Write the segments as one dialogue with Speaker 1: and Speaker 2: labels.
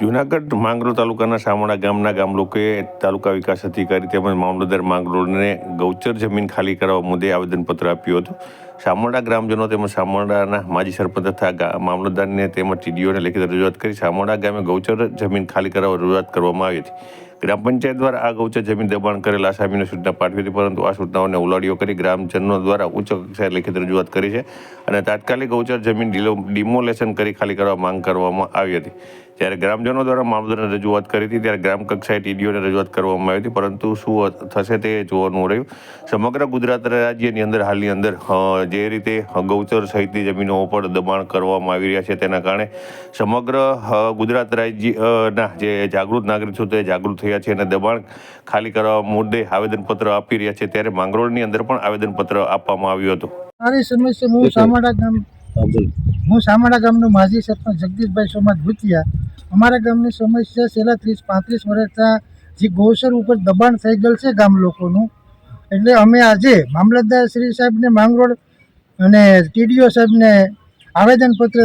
Speaker 1: જુનાગઢ માંગરોળ તાલુકાના સામોડા ગામના ગામ લોકોએ તાલુકા વિકાસ અધિકારી તેમજ મામલતદાર માંગરોળને ગૌચર જમીન ખાલી કરવા મુદ્દે આવેદનપત્ર આપ્યું હતું. સામોડા ગ્રામજનો તેમજ સામોડાના માજી સરપંચ તથા મામલતદારને તેમજ ટીડીઓને લેખિત રજૂઆત કરી સામોડા ગામે ગૌચર જમીન ખાલી કરવા રજૂઆત કરવામાં આવી હતી. ગ્રામ પંચાયત દ્વારા આ ગૌચર જમીન દબાણ કરેલ આસામીને સૂચના પાઠવી હતી, પરંતુ આ સૂચનાઓને ઉલાડીઓ કરી ગ્રામજનો દ્વારા ઉચ્ચ કક્ષાએ લેખિત રજૂઆત કરી છે અને તાત્કાલિક ગૌચર જમીન ડિમોલેશન કરી ખાલી કરવા માંગ કરવામાં આવી હતી. જ્યારે ગ્રામજનો દ્વારા મામલતદારને રજૂઆત કરી હતી ત્યારે ગ્રામ કક્ષાએ ટીડીઓને રજૂઆત કરવામાં આવી હતી પરંતુ શું થશે તે જોવાનું રહ્યું. સમગ્ર ગુજરાત રાજ્યની અંદર હાલની અંદર જે રીતે ગૌચર સહિતની જમીનો ઉપર દબાણ કરવામાં આવી રહ્યા છે તેના કારણે સમગ્ર ગુજરાત રાજ્ય જે જાગૃત નાગરિક છે તે જાગૃત થયા છે અને દબાણ ખાલી કરવા મુદ્દે આવેદનપત્ર આપી રહ્યા છે ત્યારે માંગરોળની અંદર પણ આવેદનપત્ર આપવામાં આવ્યું હતું.
Speaker 2: મારી સમસ્યા હું સામાડા ગામ હું સામાડા ગામનો માજી સરપંચ જગદીશભાઈ સોમાજ ભૂતિયા અમારા ગામની સમસ્યા છેલ્લા ત્રીસ, પાંત્રીસ વર્ષના જે ગૌસર ઉપર દબાણ થઈ ગયેલ છે ગામ લોકોનું, એટલે અમે આજે મામલતદાર શ્રી સાહેબને માંગરોળ અને ટીડીઓ સાહેબને આવેદનપત્ર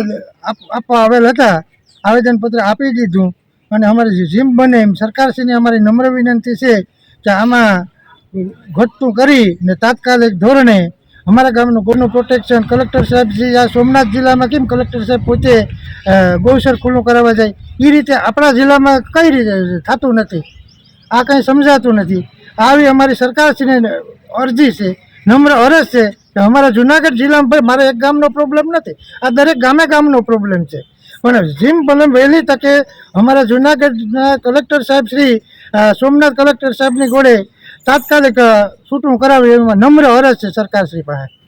Speaker 2: આપ- આપવા આવેલ હતા, આવેદનપત્ર આપી દીધું અને અમારે જીમ બને એમ સરકારશ્રીને અમારી નમ્ર વિનંતી છે કે આમાં ઘટતું કરી ને તાત્કાલિક ધોરણે અમારા ગામનું ગોનું પ્રોટેક્શન કલેક્ટર સાહેબ શ્રી આ સોમનાથ જિલ્લામાં કેમ કલેક્ટર સાહેબ પોતે ગૌસર ખુલ્લું કરાવવા જાય? એ રીતે આપણા જિલ્લામાં કઈ રીતે થતું નથી? આ કંઈ સમજાતું નથી. આવી અમારી સરકારશ્રીને અરજી છે, નમ્ર અરજ છે કે અમારા જુનાગઢ જિલ્લામાં મારે એક ગામનો પ્રોબ્લેમ નથી. આ દરેક ગામે ગામનો પ્રોબ્લેમ છે. પણ જેમ ભલે વહેલી તકે અમારા જુનાગઢના કલેક્ટર સાહેબ શ્રી સોમનાથ કલેક્ટર સાહેબની ગોળે તાત્કાલિક છૂટું કરાવે એમાં નમ્ર અરજ છે સરકારશ્રી પાસે.